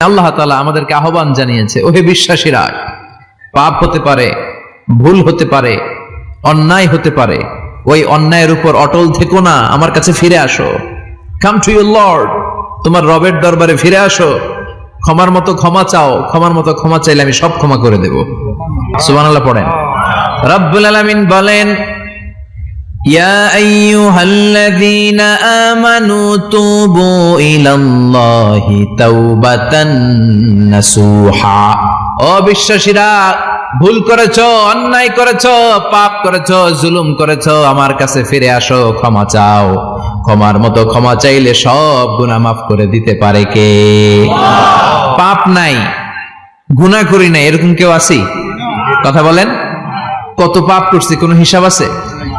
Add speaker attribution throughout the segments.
Speaker 1: আল্লাহ তালা আমাদেরকে আহ্বান জানিয়েছে, ওহে বিশ্বাসীরা, পাপ হতে পারে, ভুল হতে পারে, অন্যায় হতে পারে, ওই অন্যায়ের উপর অটল থেকো না, আমার কাছে ফিরে আসো। কাম টু ইউর লর্ড তোমার রবের দরবারে ফিরে আসো। ক্ষমার মতো ক্ষমা চাও, ক্ষমার মতো ক্ষমা চাইলে আমি সব ক্ষমা করে দেব। সুবহানাল্লাহ পড়েন। রব্বুল আলামিন বলেন يا أيها الذين آمنوا توبوا إلى الله توبة نصوحا ও বিশ্বাসীরা ভুল করেছো অন্যায় করেছো পাপ করেছো জুলুম করেছো আমার কাছে ফিরে আসো ক্ষমা চাও ক্ষমার মতো ক্ষমা চাইলে সব গুনাহ মাফ করে দিতে পারে কে পাপ নাই গুনাহ করি নাই এরকম কেউ আছি কথা বলেন কত পাপ করছি কোনো হিসাব আছে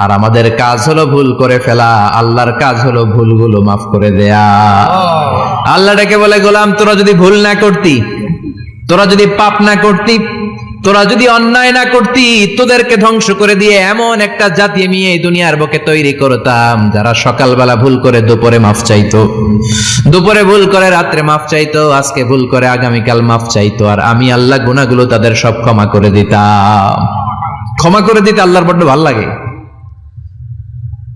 Speaker 1: আর আমাদের কাজ হলো ভুল করে ফেলা আল্লাহর কাজ হলো ভুলগুলো মাফ করে দেয়া। আল্লাহ। ডেকে বলে গোলাম তোরা যদি ভুল না করতি তোরা যদি পাপ না করতি তোরা যদি অন্যায় না করতি তোদেরকে ধ্বংস করে দিয়ে এমন একটা জাতি আমি এই দুনিয়ার বুকে তৈরি করতাম যারা সকালবেলা ভুল করে দুপুরে মাফ চাইতো। দুপুরে ভুল করে রাত্রে মাফ চাইতো আজকে ভুল করে আগামীকাল মাফ চাইতো আর আমি আল্লাহ গুনাহগুলো তাদের সব ক্ষমা করে দিতাম। ক্ষমা করে দিতে আল্লাহর বড্ড ভালো লাগে।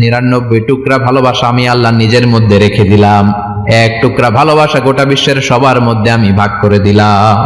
Speaker 1: নিরানব্বই টুকরা ভালোবাসা আমি আল্লাহ নিজের মধ্যে রেখে দিলাম। এক টুকরা ভালোবাসা গোটা বিশ্বের সবার মধ্যে আমি ভাগ করে দিলাম।